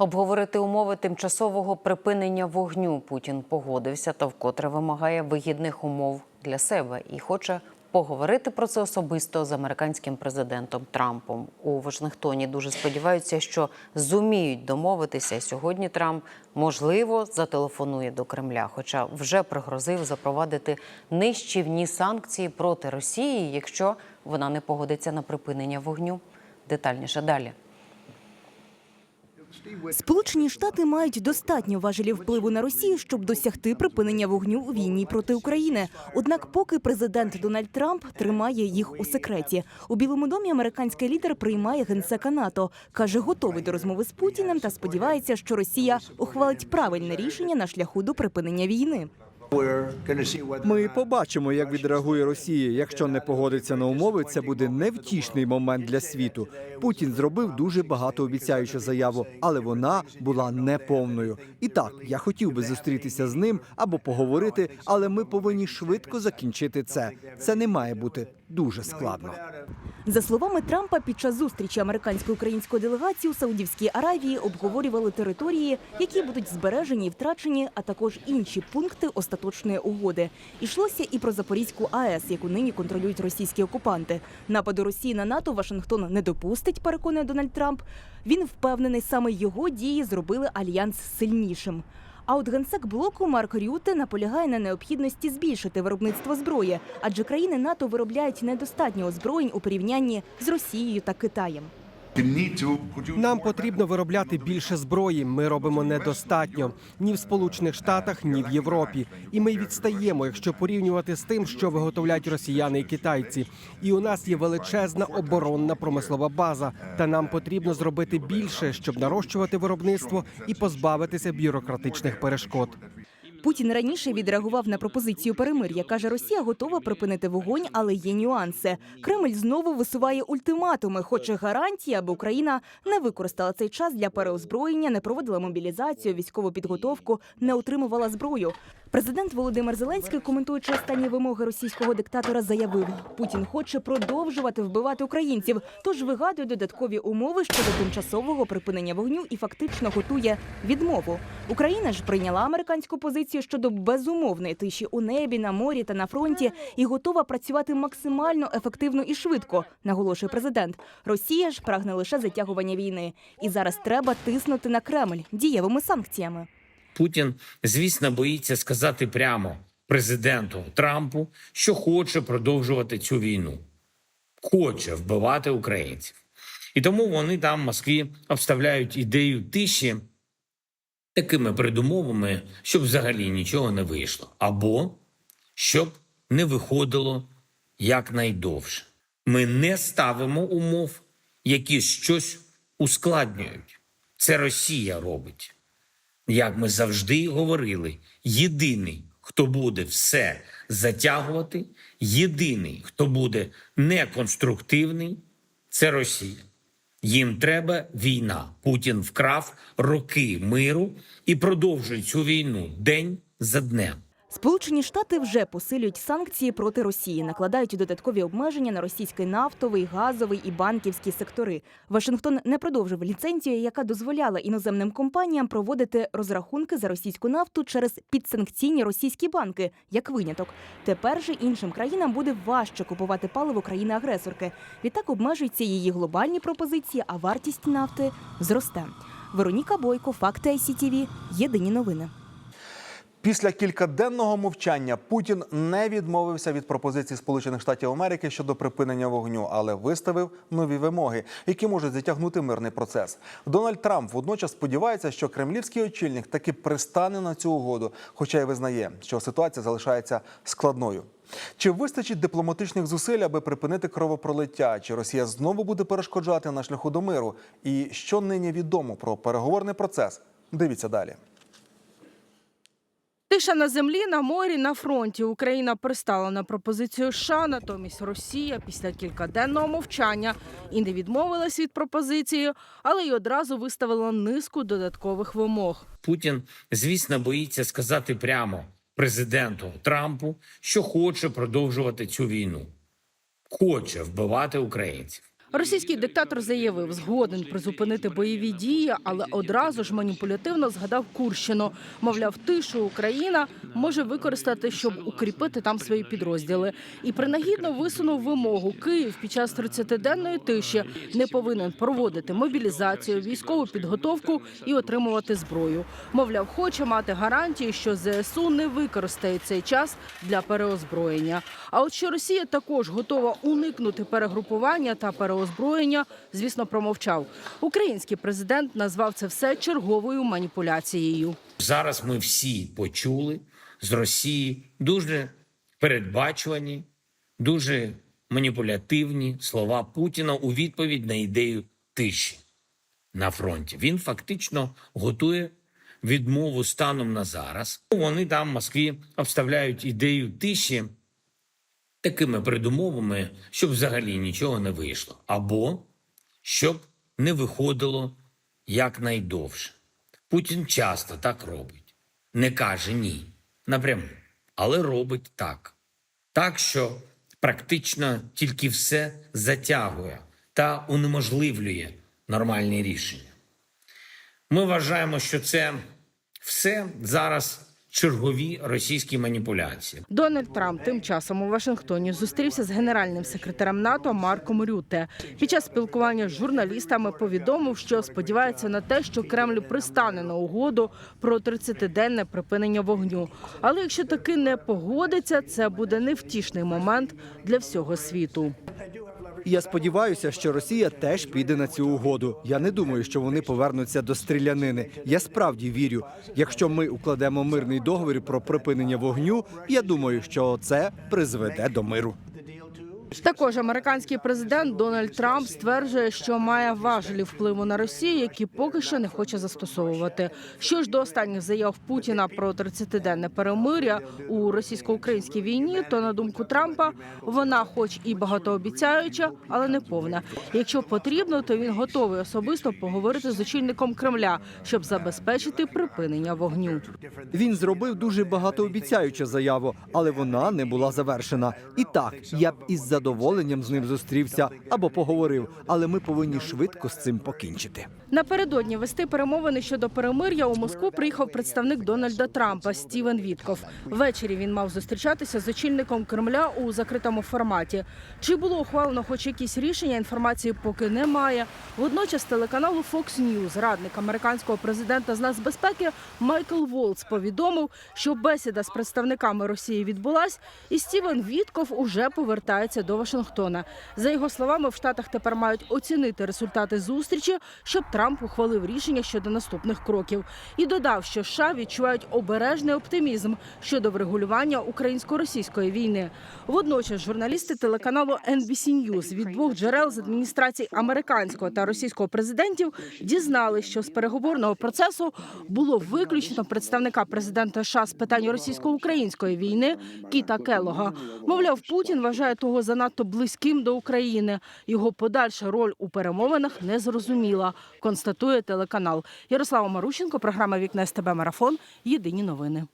Обговорити умови тимчасового припинення вогню Путін погодився та вкотре вимагає вигідних умов для себе і хоче поговорити про це особисто з американським президентом Трампом у Вашингтоні. Дуже сподіваються, що зуміють домовитися. Сьогодні Трамп можливо зателефонує до Кремля, хоча вже пригрозив запровадити нищівні санкції проти Росії, якщо вона не погодиться на припинення вогню. Детальніше далі. Сполучені Штати мають достатньо важелів впливу на Росію, щоб досягти припинення вогню у війні проти України. Однак, поки президент Дональд Трамп тримає їх у секреті, у Білому домі американський лідер приймає генсека НАТО, каже, готовий до розмови з Путіним та сподівається, що Росія ухвалить правильне рішення на шляху до припинення війни. Ми побачимо, як відреагує Росія. Якщо не погодиться на умови, це буде невтішний момент для світу. Путін зробив дуже багатообіцяючу заяву, але вона була неповною. І так, я хотів би зустрітися з ним або поговорити, але ми повинні швидко закінчити це. Це не має бути дуже складно. За словами Трампа, під час зустрічі американсько-української делегації у Саудівській Аравії обговорювали території, які будуть збережені і втрачені, а також інші пункти остаточної угоди. Ішлося і про Запорізьку АЕС, яку нині контролюють російські окупанти. Нападу Росії на НАТО Вашингтон не допустить, переконує Дональд Трамп. Він впевнений, саме його дії зробили альянс сильнішим. А генсек блоку Марк Рюте наполягає на необхідності збільшити виробництво зброї, адже країни НАТО виробляють недостатньо озброєнь у порівнянні з Росією та Китаєм. Нам потрібно виробляти більше зброї. Ми робимо недостатньо ні в Сполучених Штатах, ні в Європі. І ми відстаємо, якщо порівнювати з тим, що виготовляють росіяни і китайці. І у нас є величезна оборонна промислова база. Та нам потрібно зробити більше, щоб нарощувати виробництво і позбавитися бюрократичних перешкод. Путін раніше відреагував на пропозицію перемир'я. каже, Росія готова припинити вогонь, але є нюанси. Кремль знову висуває ультиматуми, хоче гарантії, аби Україна не використала цей час для переозброєння, не проводила мобілізацію, військову підготовку, не отримувала зброю. Президент Володимир Зеленський, коментуючи останні вимоги російського диктатора, заявив: Путін хоче продовжувати вбивати українців, тож вигадує додаткові умови щодо тимчасового припинення вогню і фактично готує відмову. Україна ж прийняла американську позицію щодо безумовної тиші у небі, на морі та на фронті і готова працювати максимально ефективно і швидко, наголошує президент. Росія ж прагне лише затягування війни, і зараз треба тиснути на Кремль дієвими санкціями. Путін, звісно, боїться сказати прямо президенту Трампу, що хоче продовжувати цю війну, хоче вбивати українців. І тому вони там в Москві обставляють ідею тиші такими передумовами, щоб взагалі нічого не вийшло, або щоб не виходило якнайдовше. Ми не ставимо умов, які щось ускладнюють. Це Росія робить. Як ми завжди говорили, єдиний, хто буде все затягувати, єдиний, хто буде неконструктивний, це Росія. Їм треба війна. Путін вкрав роки миру і продовжує цю війну день за днем. Сполучені Штати вже посилюють санкції проти Росії, накладають додаткові обмеження на російський нафтовий, газовий і банківські сектори. Вашингтон не продовжив ліцензію, яка дозволяла іноземним компаніям проводити розрахунки за російську нафту через підсанкційні російські банки, як виняток. Тепер же іншим країнам буде важче купувати паливо країни-агресорки. Відтак обмежуються її глобальні пропозиції, а вартість нафти зросте. Вероніка Бойко, факти ICTV, Єдині новини. Після кількаденного мовчання Путін не відмовився від пропозицій Сполучених Штатів Америки щодо припинення вогню, але виставив нові вимоги, які можуть затягнути мирний процес. Дональд Трамп водночас сподівається, що кремлівський очільник таки пристане на цю угоду, хоча й визнає, що ситуація залишається складною. Чи вистачить дипломатичних зусиль, аби припинити кровопролиття? Чи Росія знову буде перешкоджати на шляху до миру? І що нині відомо про переговорний процес? Дивіться далі. Тиша на землі, на морі, на фронті. Україна пристала на пропозицію США, натомість Росія після кількаденного мовчання і не відмовилась від пропозиції, але й одразу виставила низку додаткових вимог. Путін, звісно, боїться сказати прямо президенту Трампу, що хоче продовжувати цю війну, хоче вбивати українців. Російський диктатор заявив, згоден призупинити бойові дії, але одразу ж маніпулятивно згадав Курщину. Мовляв, тишу Україна може використати, щоб укріпити там свої підрозділи. І принагідно висунув вимогу Київ під час 30-денної тиші не повинен проводити мобілізацію, військову підготовку і отримувати зброю. Мовляв, хоче мати гарантії, що ЗСУ не використає цей час для переозброєння. А от що Росія також готова уникнути перегрупування та переозброєння, звісно, промовчав. Український президент назвав це все черговою маніпуляцією. Зараз ми всі почули з Росії дуже передбачувані, дуже маніпулятивні слова Путіна у відповідь на ідею тиші на фронті. Він фактично готує відмову станом на зараз. Вони там в Москві обставляють ідею тиші такими передумовами, щоб взагалі нічого не вийшло, або щоб не виходило якнайдовше. Путін часто так робить. Не каже ні напряму, але робить так. Так, що практично тільки все затягує та унеможливлює нормальні рішення. Ми вважаємо, що це все зараз чергові російські маніпуляції. Дональд Трамп тим часом у Вашингтоні зустрівся з генеральним секретарем НАТО Марком Рютте. Під час спілкування з журналістами повідомив, що сподівається на те, що Кремль пристане на угоду про 30-денне припинення вогню. Але якщо таки не погодиться, це буде невтішний момент для всього світу. І Я сподіваюся, що Росія теж піде на цю угоду. Я не думаю, що вони повернуться до стрілянини. Я справді вірю. Якщо ми укладемо мирний договір про припинення вогню, я думаю, що це призведе до миру. Також американський президент Дональд Трамп стверджує, що має важелі впливу на Росію, які поки що не хоче застосовувати. Що ж до останніх заяв Путіна про 30-денне перемиря у російсько-українській війні, то на думку Трампа вона, хоч і багатообіцяюча, але не повна. Якщо потрібно, то він готовий особисто поговорити з очільником Кремля, щоб забезпечити припинення вогню. Він зробив дуже багатообіцяючу заяву, але вона не була завершена. І так, я б із задоволенням з ним зустрівся або поговорив, але ми повинні швидко з цим покінчити. Напередодні вести перемовини щодо перемир'я у Москву приїхав представник Дональда Трампа Стівен Вітков. Ввечері він мав зустрічатися з очільником Кремля у закритому форматі. Чи було ухвалено хоч якісь рішення? Інформації поки немає. Водночас телеканалу Fox News радник американського президента з нацбезпеки Майкл Волц повідомив, що бесіда з представниками Росії відбулась, і Стівен Вітков уже повертається до Вашингтона. За його словами, в Штатах тепер мають оцінити результати зустрічі, щоб Трамп ухвалив рішення щодо наступних кроків. І додав, що США відчувають обережний оптимізм щодо врегулювання українсько-російської війни. Водночас журналісти телеканалу NBC News від двох джерел з адміністрацій американського та російського президентів дізнали, що з переговорного процесу було виключено представника президента США з питань російсько-української війни Кіта Келога. Мовляв, Путін вважає того занадто близьким до України. Його подальша роль у перемовинах не зрозуміла, констатує телеканал. Ярослава Марущенко, програма Вікна СТБ Марафон. Єдині новини.